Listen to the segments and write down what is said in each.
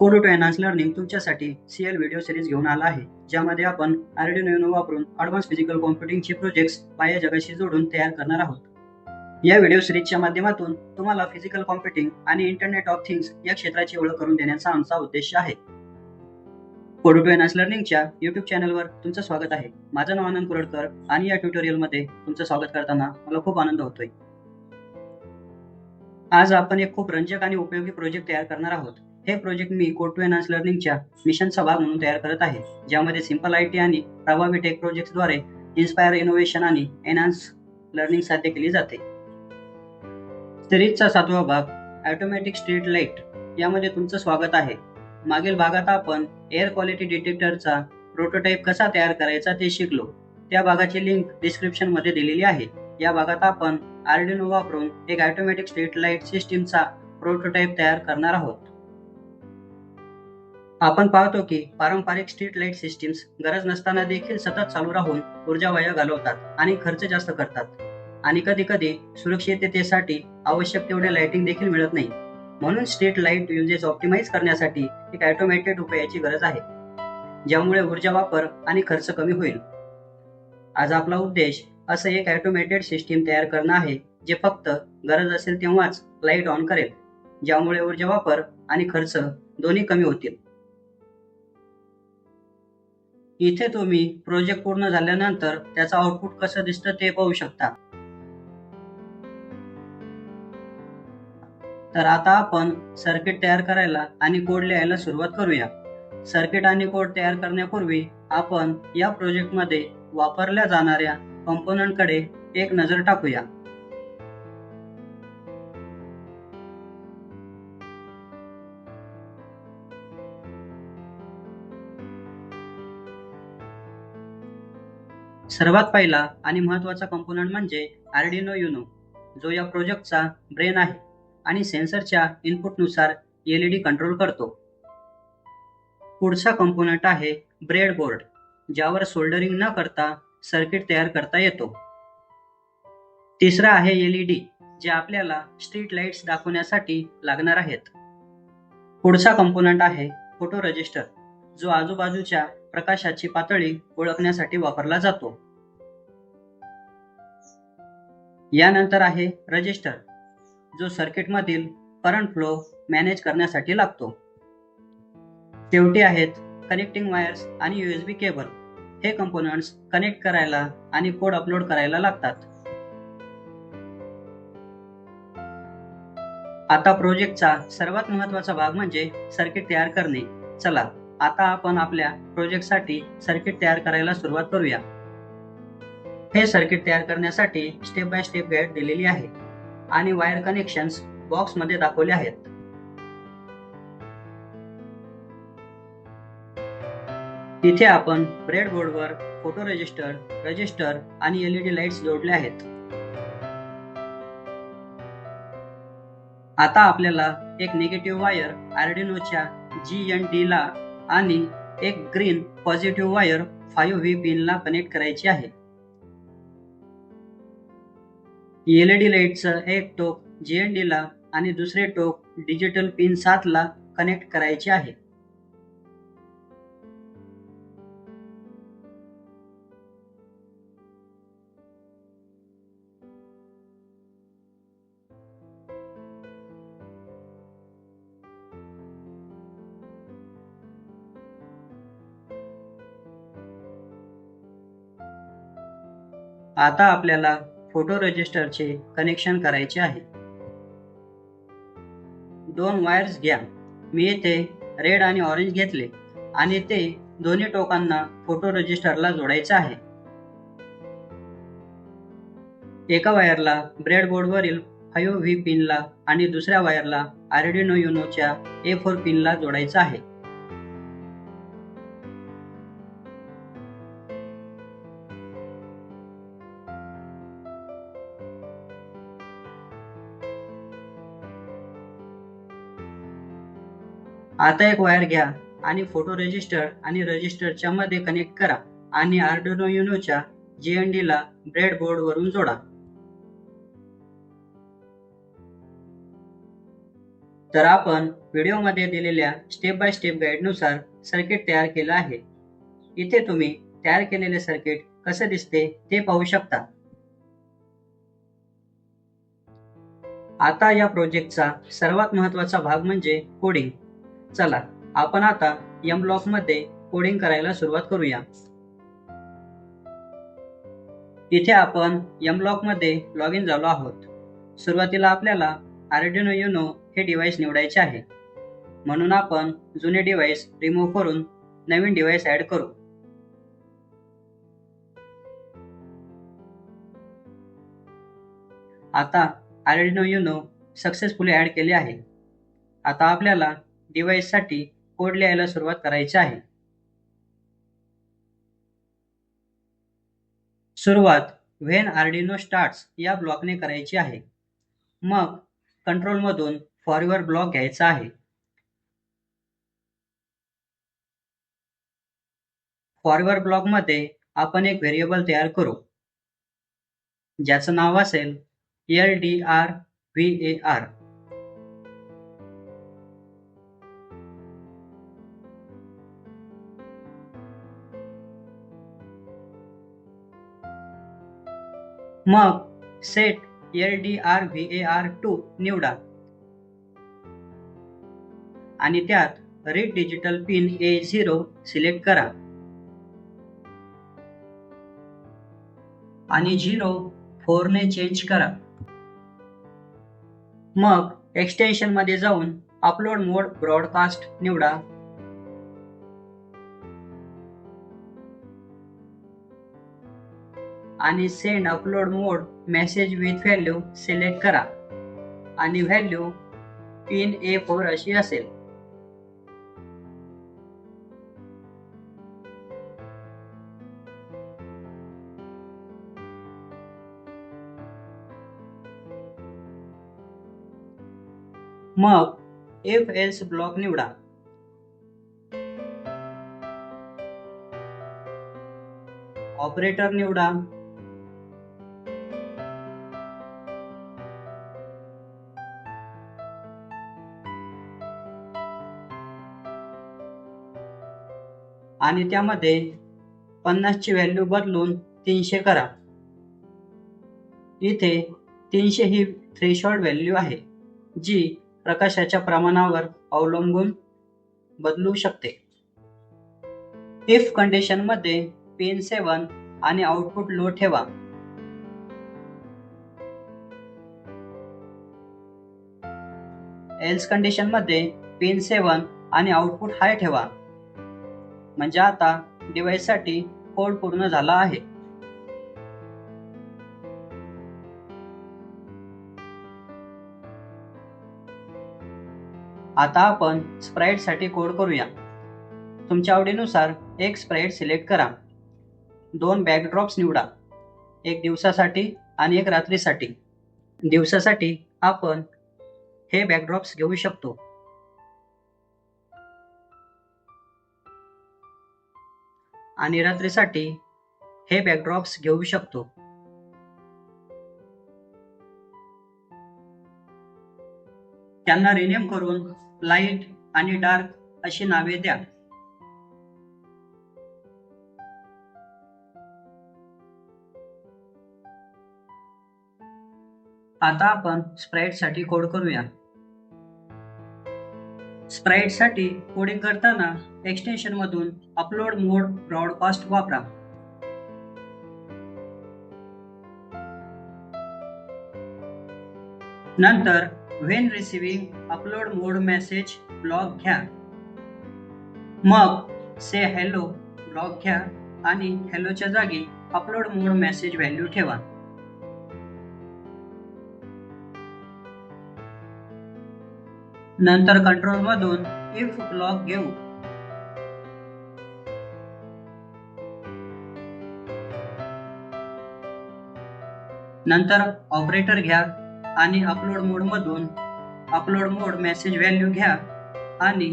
Code to enhance learning तुमच्यासाठी CL video series घेऊन आला आहे ज्यामध्ये आपण आर्डिनो युनो वापरून ॲडव्हान्स फिजिकल कॉम्प्युटिंगचे प्रोजेक्ट्स पाया जगाशी जोडून तयार करणार आहोत. या व्हिडिओ सिरीजच्या माध्यमातून तुम्हाला फिजिकल कॉम्प्युटिंग आणि इंटरनेट ऑफ थिंग्स या क्षेत्राची ओळख करून देण्याचा आमचा उद्देश आहे. कोड टू एनहान्स लर्निंगच्या युट्यूब चॅनलवर तुमचं स्वागत आहे. माझं नाव आनंद कुरडकर आणि या ट्युटोरियलमध्ये तुमचं स्वागत करताना मला खूप आनंद होतोय. आज आपण एक खूप रंजक आणि उपयोगी प्रोजेक्ट तयार करणार आहोत. हे प्रोजेक्ट मी कोड टू एनहान्स लर्निंगच्या मिशनचा भाग म्हणून तयार करत आहे. ज्यामध्ये सिंपल आय टी आणि प्रभावी टेक प्रोजेक्टद्वारे इन्स्पायर इनोव्हेशन आणि एनहान्स लर्निंग साध्य केली जाते. सिरीजचा सातवा भाग ऑटोमॅटिक स्ट्रीट लाइट यामध्ये तुमचं स्वागत आहे. मागील भागात आपण एअर क्वालिटी डिटेक्टरचा प्रोटोटाइप कसा तयार करायचा ते शिकलो. त्या भागाची लिंक डिस्क्रिप्शनमध्ये दिलेली आहे. या भागात आपण आर्डिनो वापरून एक ऑटोमॅटिक स्ट्रीट लाइट सिस्टीमचा प्रोटोटाइप तयार करणार आहोत. आपण पाहतो की पारंपरिक स्ट्रीट लाइट सिस्टीम्स गरज नसताना देखील सतत चालू राहून ऊर्जा वाया घालवतात आणि खर्च जास्त करतात. आणि कधी कधी सुरक्षिततेसाठी आवश्यक तेवढे लाइटिंग देखील मिळत नाही. म्हणून स्ट्रीट लाइट युजेस ऑप्टिमाइज करण्यासाठी एक ऑटोमॅटेड उपायाची गरज आहे ज्यामुळे ऊर्जा वापर आणि खर्च कमी होईल. आज आपला उद्देश असं एक ऑटोमॅटेड सिस्टीम तयार करणं आहे जे फक्त गरज असेल तेव्हाच लाइट ऑन करेल ज्यामुळे ऊर्जा वापर आणि खर्च दोन्ही कमी होतील. इथे तुम्ही प्रोजेक्ट पूर्ण झाल्यानंतर त्याचं आउटपुट कसं दिसतं ते पाहू शकता. तर आता आपण सर्किट तयार करायला आणि कोड लिहायला सुरुवात करूया. सर्किट आणि कोड तयार करण्यापूर्वी आपण या प्रोजेक्टमध्ये वापरल्या जाणाऱ्या कंपोनंटकडे एक नजर टाकूया. सर्वात पहिला आणि महत्त्वाचा कंपोनंट म्हणजे आर्डिनो युनो जो या प्रोजेक्टचा ब्रेन आहे आणि सेन्सरच्या इनपुटनुसार एलईडी कंट्रोल करतो. पुढचा कंपोनंट आहे ब्रेड बोर्ड ज्यावर सोल्डरिंग न करता सर्किट तयार करता येतो. तिसरा आहे एलईडी जे आपल्याला स्ट्रीट लाईट्स दाखवण्यासाठी लागणार आहेत. पुढचा कंपोनंट आहे फोटो रजिस्टर जो आजूबाजूच्या प्रकाशाची पातळी ओळखण्यासाठी वापरला जातो. यानंतर आहे रजिस्टर जो सर्किटमधील करंट फ्लो मॅनेज करण्यासाठी लागतो. शेवटी आहेत कनेक्टिंग वायर्स आणि युएसबी केबल हे कंपोनंट्स कनेक्ट करायला आणि कोड अपलोड करायला लागतात. आता प्रोजेक्टचा सर्वात महत्त्वाचा भाग म्हणजे सर्किट तयार करणे. चला आता आपण आपल्या प्रोजेक्टसाठी सर्किट तयार करायला सुरुवात करूया. हे सर्किट तयार करण्यासाठी स्टेप बाय स्टेप गाईड दिलेली आहे आणि वायर कनेक्शन्स बॉक्समध्ये दाखवले आहेत. तिथे आपण ब्रेडबोर्डवर फोटो रजिस्टर रजिस्टर आणि एलईडी लाईट्स जोडले आहेत. आता आपल्याला एक निगेटिव्ह वायर आर्डिनोच्या जी एन डी ला आणि एक green positive wire five V पिनला connect करायची आहे. एलईडी लाईटचं एक टोक जे एन डीला आणि दुसरे टोक डिजिटल पिन सातला कनेक्ट करायचे आहे. आता आपल्याला फोटो रजिस्टरचे कनेक्शन करायचे आहे. दोन वायर्स घ्या. मी येथे रेड आणि ऑरेंज घेतले आणि ते दोन्ही टोकांना फोटो रजिस्टरला जोडायचं आहे. एका वायरला ब्रेडबोर्डवरील फाईव्ह व्ही पिनला आणि दुसऱ्या वायरला आर्डिनो युनोच्या ए फोर पिनला जोडायचं आहे. आता एक वायर घ्या आणि फोटो रजिस्टर आणि रजिस्टरच्या मध्ये कनेक्ट करा आणि आर्डोनो युनोच्या जीएनडी ला ब्रेडबोर्ड वरून जोडा. तर आपण व्हिडिओमध्ये दिलेल्या स्टेप बाय स्टेप गाईडनुसार सर्किट तयार केलं आहे. इथे तुम्ही तयार केलेले सर्किट कसे दिसते ते पाहू शकता. आता या प्रोजेक्टचा सर्वात महत्त्वाचा भाग म्हणजे कोडिंग चला आपण आता एम ब्लॉकमध्ये कोडिंग करायला सुरुवात करूया. इथे आपण एम ब्लॉकमध्ये लॉग इन झालो आहोत. सुरुवातीला आपल्याला आर्डिनो युनो हे डिव्हाइस निवडायचे आहे. म्हणून आपण जुने डिव्हाइस रिमूव्ह करून नवीन डिव्हाइस ऍड करू. आता आर्डिनो युनो सक्सेसफुली ऍड केले आहे. आता आपल्याला डिव्हाइससाठी कोड लिहायला सुरुवात करायची आहे. सुरुवात व्हेन आर्डिनो स्टार्ट्स या ब्लॉकने करायची आहे. मग कंट्रोलमधून फॉरवर्ड ब्लॉक घ्यायचा आहे. फॉरवर्ड ब्लॉकमध्ये आपण एक व्हेरिएबल तयार करू. ज्याचं नाव असेल L D R V A R मग set L D R V A R to निवडा. आणि त्यात read digital pin A zero select करा. आणि झिरो फोरने चेंज करा. मग एक्सटेन्शनमध्ये जाऊन अपलोड मोड ब्रॉडकास्ट निवडा. आणि send upload mode message with value select करा. आणि व्हॅल्यू पिन ए फोर अशी असेल. मग एफ एल्स ब्लॉक निवडा. ऑपरेटर निवडा. आणि त्यामध्ये पन्नासची व्हॅल्यू बदलून तीनशे करा. इथे तीनशे ही थ्रेशॉल्ड व्हॅल्यू आहे जी प्रकाशाच्या प्रमाणावर अवलंबून बदलू शकते. इफ कंडिशनमध्ये पेन सेवन आणि आउटपुट लो ठेवा. एल्स कंडिशनमध्ये पेन सेवन आणि आउटपुट हाय ठेवा. म्हणजे आता डिव्हाइससाठी कोड पूर्ण झाला आहे. आता आपण स्प्राईटसाठी कोड करूया. तुमच्या आवडीनुसार एक स्प्राईट सिलेक्ट करा. दोन बॅकड्रॉप्स निवडा. एक दिवसासाठी आणि एक रात्रीसाठी. दिवसासाठी आपण हे बॅकड्रॉप्स घेऊ शकतो. आणि रात्रीसाठी हे बॅकड्रॉप्स घेऊ शकतो. त्यांना रिनेम करून लाइट आणि डार्क अशी नावे द्या. आता आपण स्प्राईटसाठी कोड करूया. स्प्राईटसाठी कोडिंग करताना एक्सटेन्शनमधून अपलोड मोड ब्रॉडकास्ट वापरा. नंतर when receiving upload mode message block घ्या. मग से हॅलो ब्लॉक घ्या आणि हॅलोच्या जागी अपलोड मोड मेसेज व्हॅल्यू ठेवा. नंतर कंट्रोल मधून इफ ब्लॉक घेऊ. नंतर ऑपरेटर घ्या आणि अपलोड मोड मधून अपलोड मोड मेसेज व्हॅल्यू घ्या आणि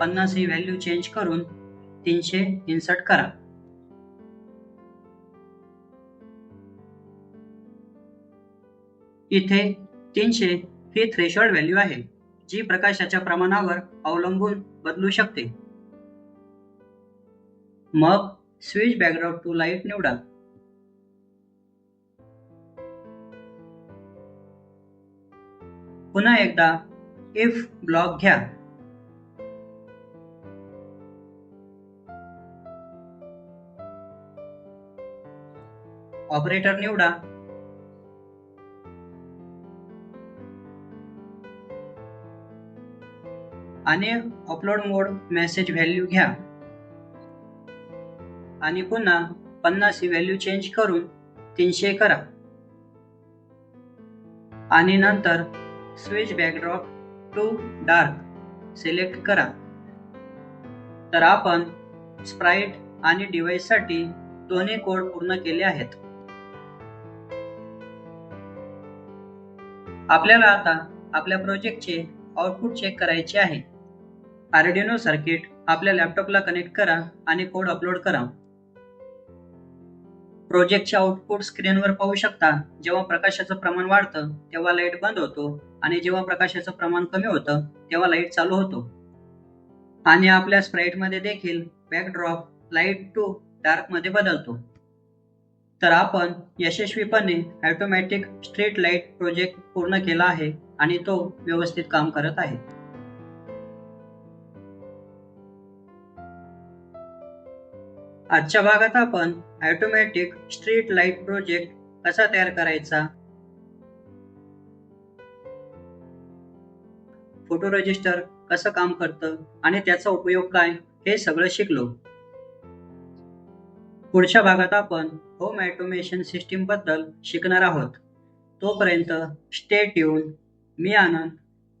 पन्नास ही व्हॅल्यू चेंज करून तीनशे इन्सर्ट करा. इथे तीनशे ही थ्रेशोल्ड व्हॅल्यू आहे. जी प्रकाशाच्या प्रमाणावर अवलंबून बदलू शकते. मग स्विच बॅकग्राऊंड टू लाइट निवडा पुन्हा एकदा इफ ब्लॉक घ्या. ऑपरेटर निवडा. आणि अपलोड मोड मेसेज व्हॅल्यू घ्या. आणि पुन्हा पन्नास ही व्हॅल्यू चेंज करून तीनशे करा. आणि नंतर switch backdrop to dark select करा. तर आपण स्प्राईट आणि डिव्हाइससाठी दोन्ही कोड पूर्ण केले आहेत. आपल्याला आता आपल्या प्रोजेक्टचे आउटपुट चेक करायचे आहे. आर्डिनो सर्किट आपल्या लॅपटॉपला कनेक्ट करा आणि कोड अपलोड करा. प्रोजेक्टचे आउटपुट स्क्रीनवर पाहू शकता जेव्हा प्रकाशाचं प्रमाण वाढतं तेव्हा लाइट बंद होतो आणि जेव्हा प्रकाशाचं प्रमाण कमी होतं तेव्हा लाइट चालू होतो. आणि आपल्या स्प्राईटमध्ये देखील बॅकड्रॉप लाइट टू डार्कमध्ये बदलतो. तर आपण यशस्वीपणे ॲटोमॅटिक स्ट्रीट लाइट प्रोजेक्ट पूर्ण केला आहे आणि तो व्यवस्थित काम करत आहे. आजच्या भागात आपण ऑटोमॅटिक स्ट्रीट लाइट प्रोजेक्ट कसा तयार करायचा? फोटो रजिस्टर कसं काम करतं आणि त्याचा उपयोग काय हे सगळं शिकलो. पुढच्या भागात आपण होम ऑटोमेशन सिस्टीमबद्दल शिकणार आहोत. तोपर्यंत स्टे ट्यून मी आनंद.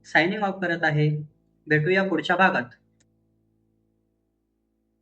सायनिंग ऑफ करत आहे. भेटूया पुढच्या भागात.